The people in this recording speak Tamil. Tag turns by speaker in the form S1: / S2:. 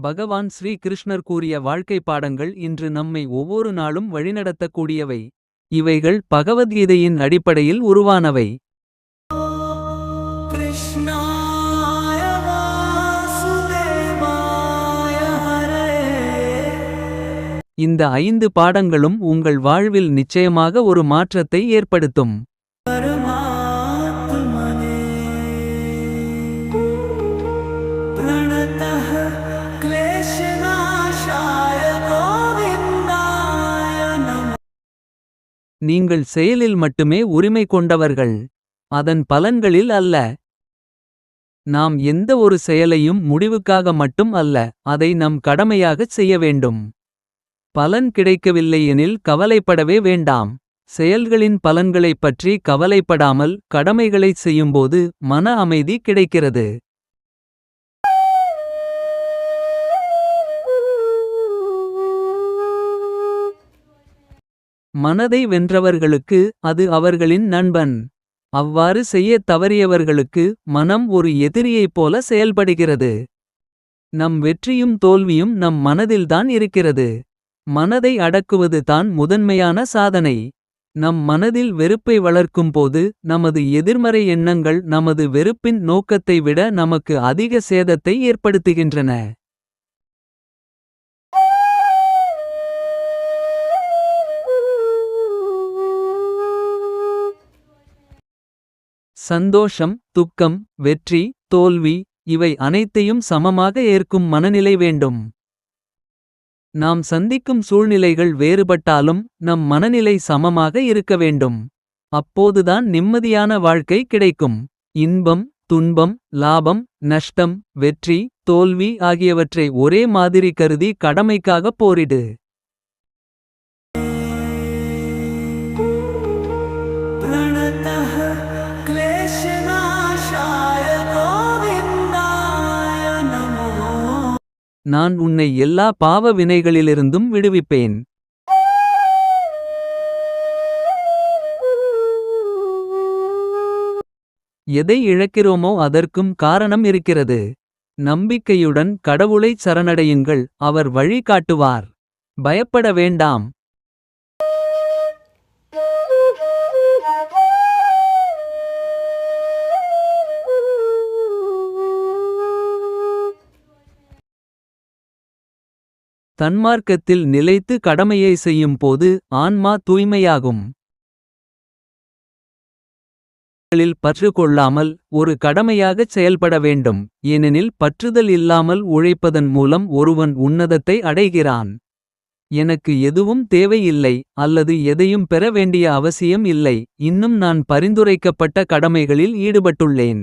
S1: பகவான் ஸ்ரீ கிருஷ்ணர் கூறிய வாழ்க்கை பாடங்கள் இன்று நம்மை ஒவ்வொரு நாளும் வழிநடத்தக்கூடியவை. இவைகள் பகவத்கீதையின் அடிப்படையில் உருவானவை. இந்த ஐந்து பாடங்களும் உங்கள் வாழ்வில் நிச்சயமாக ஒரு மாற்றத்தை ஏற்படுத்தும்.
S2: பரமாத்மனே. பிரணதஹ
S1: நீங்கள் செயலில் மட்டுமே உரிமை கொண்டவர்கள். அதன் பலன்களில் அல்ல. நாம் எந்த ஒரு செயலையும் முடிவுக்காக மட்டும் அல்ல. அதை நம் கடமையாகச் செய்ய வேண்டும். பலன் கிடைக்கவில்லை எனில் கவலைப்படவே வேண்டாம். செயல்களின் பலன்களைப் பற்றி கவலைப்படாமல் கடமைகளைச் செய்யும்போது மன அமைதி கிடைக்கிறது. மனதை வென்றவர்களுக்கு அது அவர்களின் நண்பன். அவ்வாறு செய்யத் தவறியவர்களுக்கு மனம் ஒரு எதிரியைப் போல செயல்படுகிறது. நம் வெற்றியும் தோல்வியும் நம் மனதில்தான் இருக்கிறது. மனதை அடக்குவது தான் முதன்மையான சாதனை. நம் மனதில் வெறுப்பை வளர்க்கும்போது நமது எதிர்மறை எண்ணங்கள் நமது வெறுப்பின் நோக்கத்தை விட நமக்கு அதிக சேதத்தை ஏற்படுத்துகின்றன. சந்தோஷம் துக்கம் வெற்றி தோல்வி இவை அனைத்தையும் சமமாக ஏற்கும் மனநிலை வேண்டும். நாம் சந்திக்கும் சூழ்நிலைகள் வேறுபட்டாலும் நம் மனநிலை சமமாக இருக்க வேண்டும். அப்போதுதான் நிம்மதியான வாழ்க்கை கிடைக்கும். இன்பம் துன்பம் லாபம் நஷ்டம் வெற்றி தோல்வி ஆகியவற்றை ஒரே மாதிரி கருதி கடமைக்காகப் போரிடு.
S2: प्रणतः क्लेशनाशाय गोविन्दाय नमो
S1: நான் உன்னை எல்லா பாவ வினைகளிலிருந்தும் விடுவிப்பேன். எதை இழக்கிறோமோ அதற்கும் காரணம் இருக்கிறது. நம்பிக்கையுடன் கடவுளைச் சரணடையுங்கள் அவர் வழி காட்டுவார். பயப்பட வேண்டாம். தன்மார்க்கத்தில் நிலைத்து கடமையை செய்யும் போது ஆன்மா தூய்மையாகும். களில் பற்று கொள்ளாமல் ஒரு கடமையாகச் செயல்பட வேண்டும். ஏனெனில் பற்றுதல் இல்லாமல் உழைப்பதன் மூலம் ஒருவன் உன்னதத்தை அடைகிறான். எனக்கு எதுவும் தேவையில்லை அல்லது எதையும் பெற வேண்டிய அவசியம் இல்லை. இன்னும் நான் பரிந்துரைக்கப்பட்ட கடமைகளில் ஈடுபட்டுள்ளேன்.